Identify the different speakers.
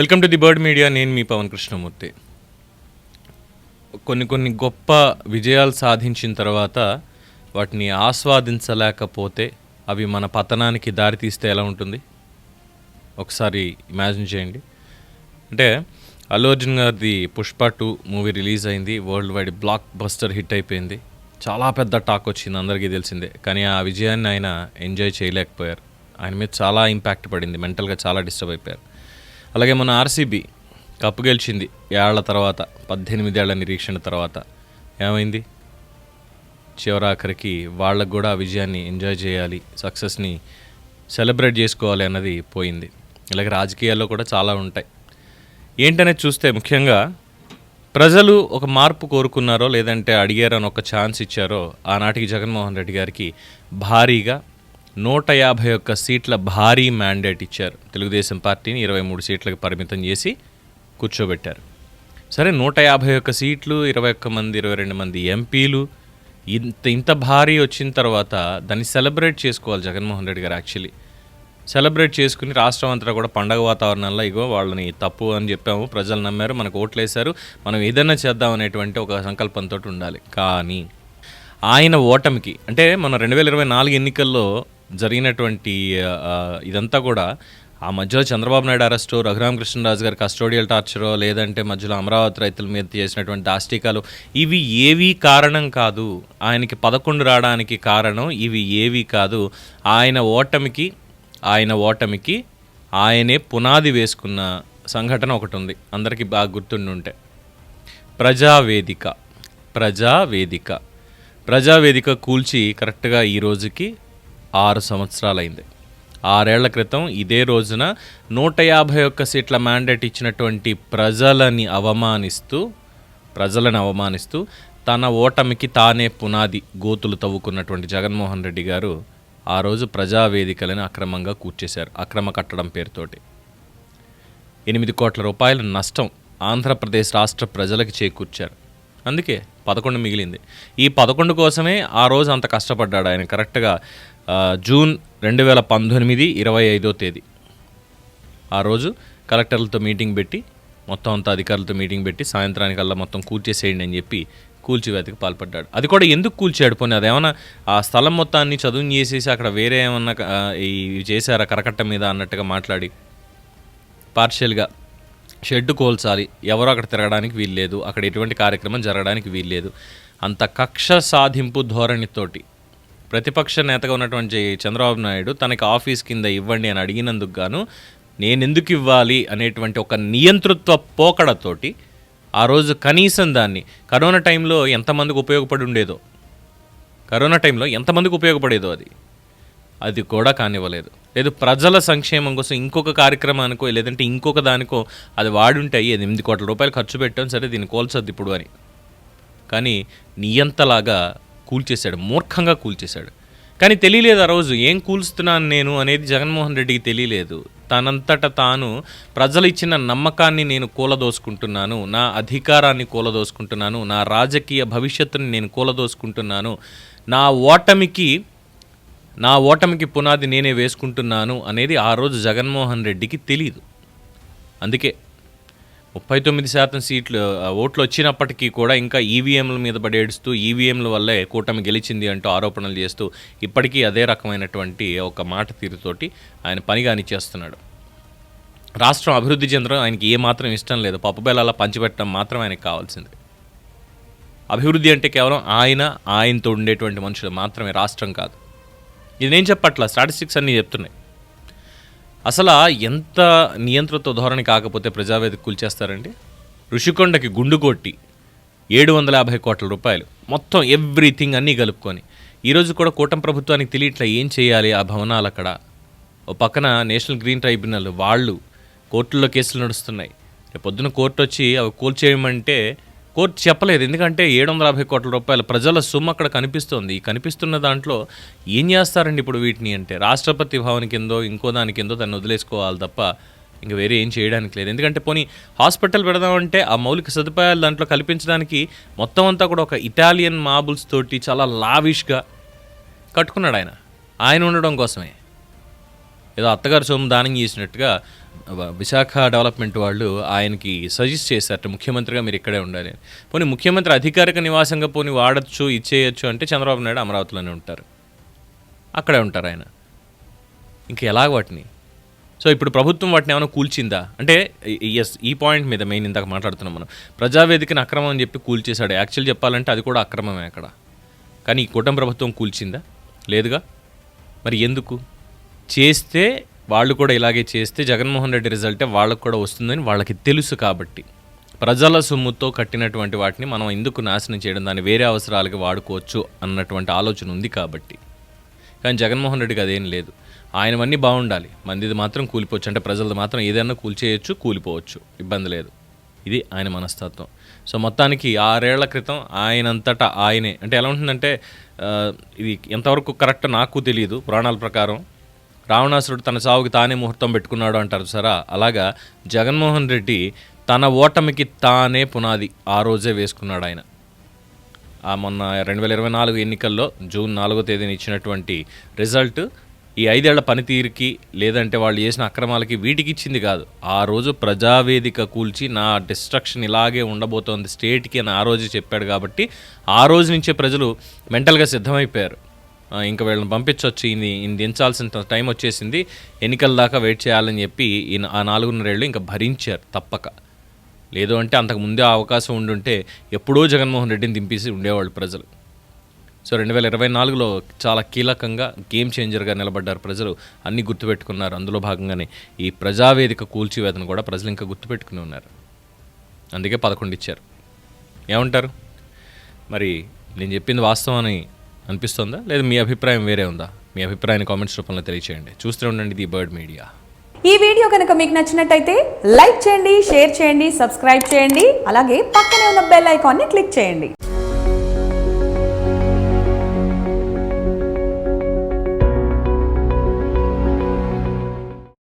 Speaker 1: Welcome to the bird media. నేను మీ పవన్ కృష్ణమూర్తి. కొన్ని కొన్ని గొప్ప విజయాలు సాధించిన తర్వాత వాటిని ఆస్వాదించలేకపోతే అవి మన పతనానికి దారితీస్తే ఎలా ఉంటుంది? ఒకసారి ఇమాజిన్ చేయండి. అంటే అల్లు అర్జున్ గారిది పుష్ప టూ మూవీ రిలీజ్ అయింది. Worldwide blockbuster hit అయిపోయింది. చాలా పెద్ద టాక్ వచ్చింది అందరికీ తెలిసిందే. కానీ ఆ విజయాన్ని ఆయన ఎంజాయ్ చేయలేకపోయారు. ఆయన మీద చాలా ఇంపాక్ట్ పడింది మెంటల్గా చాలా డిస్టర్బ్ అయిపోయారు. అలాగే మన ఆర్సీబీ కప్పు గెలిచింది ఏళ్ళ తర్వాత పద్దెనిమిదేళ్ళ నిరీక్షణ తర్వాత. ఏమైంది? చివరాఖరికి వాళ్ళకు కూడా ఆ విజయాన్ని ఎంజాయ్ చేయాలి సక్సెస్ని సెలబ్రేట్ చేసుకోవాలి అన్నది పోయింది. ఇలాగే రాజకీయాల్లో కూడా చాలా ఉంటాయి. ఏంటనేది చూస్తే ముఖ్యంగా ప్రజలు ఒక మార్పు కోరుకున్నారో లేదంటే అడిగారని అని ఒక ఛాన్స్ ఇచ్చారో ఆనాటికి జగన్మోహన్ రెడ్డి గారికి భారీగా నూట యాభై ఒక్క సీట్ల భారీ మ్యాండేట్ ఇచ్చారు. తెలుగుదేశం పార్టీని ఇరవై మూడు సీట్లకు పరిమితం చేసి కూర్చోబెట్టారు. సరే నూట యాభై ఒక్క సీట్లు ఇరవై ఒక్క మంది ఇరవై రెండు మంది ఎంపీలు ఇంత ఇంత భారీ వచ్చిన తర్వాత దాన్ని సెలబ్రేట్ చేసుకోవాలి జగన్మోహన్ రెడ్డి గారు యాక్చువల్లీ. సెలబ్రేట్ చేసుకుని రాష్ట్రం అంతా కూడా పండగ వాతావరణంలో ఇగో వాళ్ళని తప్పు అని చెప్పాము ప్రజలు నమ్మారు మనకు ఓట్లేశారు మనం ఏదైనా చేద్దాం అనేటువంటి ఒక సంకల్పంతో ఉండాలి. కానీ ఆయన ఓటమికి అంటే మన రెండు వేల ఇరవై నాలుగు ఎన్నికల్లో జరిగినటువంటి ఇదంతా కూడా ఆ మధ్యలో చంద్రబాబు నాయుడు అరెస్టు రఘురామకృష్ణరాజు గారి కస్టోడియల్ టార్చరో లేదంటే మధ్యలో అమరావతి రైతుల మీద చేసినటువంటి దాష్టికాలు ఇవి ఏవి కారణం కాదు. ఆయనకి పదకొండు రావడానికి కారణం ఇవి ఏవి కాదు. ఆయన ఓటమికి ఆయన ఓటమికి ఆయనే పునాది వేసుకున్న సంఘటన ఒకటి ఉంది. అందరికీ బాగా గుర్తుండి ఉంటే ప్రజావేదిక ప్రజావేదిక. ప్రజావేదిక కూల్చి కరెక్ట్గా ఈ రోజుకి ఆరు సంవత్సరాలైంది. ఆరేళ్ళ క్రితం ఇదే రోజున నూట యాభై ఒక్క సీట్ల మ్యాండేట్ ఇచ్చినటువంటి ప్రజలని అవమానిస్తూ ప్రజలను అవమానిస్తూ తన ఓటమికి తానే పునాది గోతులు తవ్వుకున్నటువంటి జగన్మోహన్ రెడ్డి గారు ఆ రోజు ప్రజావేదికలను అక్రమంగా కూర్చేశారు అక్రమ కట్టడం పేరుతోటి. ఎనిమిది కోట్ల రూపాయల నష్టం ఆంధ్రప్రదేశ్ రాష్ట్ర ప్రజలకు చేకూర్చారు. అందుకే పదకొండు మిగిలింది. ఈ పదకొండు కోసమే ఆ రోజు అంత కష్టపడ్డాడు ఆయన. కరెక్ట్గా జూన్ రెండు వేల పంతొమ్మిది ఇరవై ఐదో తేదీ. ఆ రోజు కలెక్టర్లతో మీటింగ్ పెట్టి మొత్తం అంతా అధికారులతో మీటింగ్ పెట్టి సాయంత్రానికల్లా మొత్తం కూల్చేసేయండి అని చెప్పి కూల్చివేతకి పాల్పడ్డాడు. అది కూడా ఎందుకు కూల్చాడు పోనీ? అదేమన్నా ఆ స్థలం మొత్తాన్ని చదువు చేసేసి అక్కడ వేరే ఏమన్నా ఆ, ఈ చేశారా కరకట్ట మీద అన్నట్టుగా మాట్లాడి పార్షియల్గా షెడ్ కోల్చాలి. ఎవరు అక్కడ తిరగడానికి వీల్లేదు. అక్కడ ఎటువంటి కార్యక్రమం జరగడానికి వీల్లేదు. అంత కక్ష సాధింపు ధోరణితోటి ప్రతిపక్ష నేతగా ఉన్నటువంటి చంద్రబాబు నాయుడు తనకి ఆఫీస్ కింద ఇవ్వండి అని అడిగినందుకు గాను నేను ఎందుకు ఇవ్వాలి అనేటువంటి ఒక నియంతృత్వ పోకడతోటి ఆ రోజు కనీసం దాన్ని కరోనా టైంలో ఎంతమందికి ఉపయోగపడి ఉండేదో కరోనా టైంలో ఎంతమందికి ఉపయోగపడేదో అది అది కూడా కానివ్వలేదు. లేదు ప్రజల సంక్షేమం కోసం ఇంకొక కార్యక్రమానికో లేదంటే ఇంకొక దానికో అది వాడుంటే అయ్యేది ఎనిమిది కోట్ల రూపాయలు ఖర్చు పెట్టాం సరే దీన్ని కోల్చొద్దు ఇప్పుడు అని. కానీ నియంతలాగా కూల్చేశాడు మూర్ఖంగా కూల్చేశాడు. కానీ తెలియలేదు ఆ రోజు ఏం కూల్స్తున్నాను నేను అనేది జగన్మోహన్ రెడ్డికి తెలియలేదు. తనంతట తాను ప్రజలు ఇచ్చిన నమ్మకాన్ని నేను కూలదోసుకుంటున్నాను నా అధికారాన్ని కూలదోసుకుంటున్నాను నా రాజకీయ భవిష్యత్తుని నేను కూలదోసుకుంటున్నాను నా ఓటమికి నా ఓటమికి పునాది నేనే వేసుకుంటున్నాను అనేది ఆ రోజు జగన్మోహన్ రెడ్డికి తెలియదు అందుకే ముప్పై తొమ్మిది శాతం సీట్లు ఓట్లు వచ్చినప్పటికీ కూడా ఇంకా ఈవీఎంల మీద పడి ఏడుస్తూ ఈవీఎంల వల్లే కూటమి గెలిచింది అంటూ ఆరోపణలు చేస్తూ ఇప్పటికీ అదే రకమైనటువంటి ఒక మాట తీరుతోటి ఆయన పని కానిచ్చేస్తున్నాడు రాష్ట్రం అభివృద్ధి చెందడం ఆయనకి ఏ మాత్రం ఇష్టం లేదు. పప్పు బెల్లాల పంచిపెట్టడం మాత్రం ఆయనకి కావాల్సింది. అభివృద్ధి అంటే కేవలం ఆయన ఆయనతో ఉండేటువంటి మనుషులు మాత్రమే రాష్ట్రం కాదు. ఇది నేను చెప్పట్ల స్టాటిస్టిక్స్ అన్నీ చెప్తున్నాయి. అసలు ఎంత నియంత్రిత ధోరణి కాకపోతే ప్రజావేదిక కూల్చేస్తారండి? ఋషికొండకి గుండు కొట్టి ఏడు వందల యాభై కోట్ల రూపాయలు మొత్తం ఎవ్రీథింగ్ అన్నీ కలుపుకొని. ఈరోజు కూడా కూటమి ప్రభుత్వానికి తెలియట్లా ఏం చేయాలి ఆ భవనాలు అక్కడ? ఓ పక్కన నేషనల్ గ్రీన్ ట్రైబ్యునల్ వాళ్ళు కోర్టుల్లో కేసులు నడుస్తున్నాయి. రేపు పొద్దున కోర్టు వచ్చి అవి కూల్చేయమంటే కోర్టు చెప్పలేదు. ఎందుకంటే ఏడు వందల యాభై కోట్ల రూపాయల ప్రజల సొమ్ము అక్కడ కనిపిస్తోంది. కనిపిస్తున్న దాంట్లో ఏం చేస్తారండి ఇప్పుడు వీటిని అంటే రాష్ట్రపతి భవన్ కిందో ఇంకో దాని కిందో దాన్ని వదిలేసుకోవాలి తప్ప ఇంకా వేరే ఏం చేయడానికి లేదు. ఎందుకంటే పోనీ హాస్పిటల్ పెడదామంటే ఆ మౌలిక సదుపాయాలు దాంట్లో కల్పించడానికి మొత్తం అంతా కూడా ఒక ఇటాలియన్ మార్బుల్స్ తోటి చాలా లావిష్గా కట్టుకున్నాడు ఆయన. ఆయన ఉండడం కోసమే. ఏదో అత్తగారు సొమ్ము దానం చేసినట్టుగా విశాఖ డెవలప్మెంట్ వాళ్ళు ఆయనకి సజెస్ట్ చేశారట ముఖ్యమంత్రిగా మీరు ఇక్కడే ఉండాలి అని. పోనీ ముఖ్యమంత్రి అధికారిక నివాసంగా పోనీ వాడచ్చు ఇచ్చేయచ్చు అంటే చంద్రబాబు నాయుడు అమరావతిలోనే ఉంటారు. అక్కడే ఉంటారు ఆయన. ఇంక ఎలాగ వాటిని? సో ఇప్పుడు ప్రభుత్వం వాటిని ఏమైనా కూల్చిందా? అంటే ఎస్ ఈ పాయింట్ మీద మెయిన్ ఇందాక మాట్లాడుతున్నాం మనం. ప్రజావేదికను అక్రమం అని చెప్పి కూల్చేశాడు. యాక్చువల్ చెప్పాలంటే అది కూడా అక్రమమే అక్కడ. కానీ ఈ కూటమి ప్రభుత్వం కూల్చిందా? లేదుగా? మరి ఎందుకు? చేస్తే వాళ్ళు కూడా ఇలాగే చేస్తే జగన్మోహన్ రెడ్డి రిజల్టే వాళ్ళకు కూడా వస్తుందని వాళ్ళకి తెలుసు కాబట్టి. ప్రజల సొమ్ముతో కట్టినటువంటి వాటిని మనం ఎందుకు నాశనం చేయడం దాన్ని వేరే అవసరాలకి వాడుకోవచ్చు అన్నటువంటి ఆలోచన ఉంది కాబట్టి. కానీ జగన్మోహన్ రెడ్డికి అదేం లేదు. ఆయనవన్నీ బాగుండాలి. మందిది మాత్రం కూలిపోవచ్చు. అంటే ప్రజలది మాత్రం ఏదైనా కూల్చేయచ్చు కూలిపోవచ్చు. ఇబ్బంది లేదు. ఇది ఆయన మనస్తత్వం. సో మొత్తానికి ఆరేళ్ళ క్రితం ఆయనంతటా ఆయనే. అంటే ఎలా ఉంటుందంటే ఇది ఎంతవరకు కరెక్ట్ నాకు తెలియదు పురాణాల ప్రకారం. రావణాసురుడు తన సావుకి తానే ముహూర్తం పెట్టుకున్నాడు అంటారు సరా. అలాగా జగన్మోహన్ రెడ్డి తన ఓటమికి తానే పునాది ఆ రోజే వేసుకున్నాడు ఆయన. ఆ మొన్న రెండు వేల ఇరవై నాలుగు ఎన్నికల్లో జూన్ నాలుగో తేదీన ఇచ్చినటువంటి రిజల్ట్ ఈ ఐదేళ్ళ పనితీరుకి లేదంటే వాళ్ళు చేసిన అక్రమాలకి వీటికి ఇచ్చింది కాదు. ఆ రోజు ప్రజావేదిక కూల్చి నా డిస్ట్రక్షన్ ఇలాగే ఉండబోతోంది స్టేట్కి అని ఆ రోజు చెప్పాడు కాబట్టి ఆ రోజు నుంచే ప్రజలు మెంటల్గా సిద్ధమైపోయారు. ఇంకా వీళ్ళని పంపించవచ్చు ఇది ఈయన దించాల్సిన టైం వచ్చేసింది. ఎన్నికల దాకా వెయిట్ చేయాలని చెప్పి ఈయన ఆ నాలుగున్నరేళ్ళు ఇంకా భరించారు తప్పక. లేదు అంటే అంతకు ముందే అవకాశం ఉండుంటే ఎప్పుడో జగన్మోహన్ రెడ్డిని దింపేసి ఉండేవాళ్ళు ప్రజలు. సో రెండు వేల ఇరవై నాలుగులో చాలా కీలకంగా గేమ్ చేంజర్గా నిలబడ్డారు ప్రజలు. అన్నీ గుర్తుపెట్టుకున్నారు. అందులో భాగంగానే ఈ ప్రజావేదిక కూల్చివేతను కూడా ప్రజలు ఇంకా గుర్తుపెట్టుకుని ఉన్నారు. అందుకే పదకొండు ఇచ్చారు. ఏమంటారు? మరి నేను చెప్పింది వాస్తవం అని అనిపిస్తుందా? లేదా మీ అభిప్రాయం వేరే ఉందా? మీ అభిప్రాయాన్ని కామెంట్స్ రూపంలో తెలియచేయండి. చూస్తూ ఉండండి ది బర్డ్ మీడియా.
Speaker 2: ఈ వీడియో కనుక మీకు నచ్చినట్టయితే లైక్ చేయండి షేర్ చేయండి సబ్స్క్రైబ్ చేయండి అలాగే పక్కనే ఉన్న బెల్ ఐకాన్ని క్లిక్ చేయండి.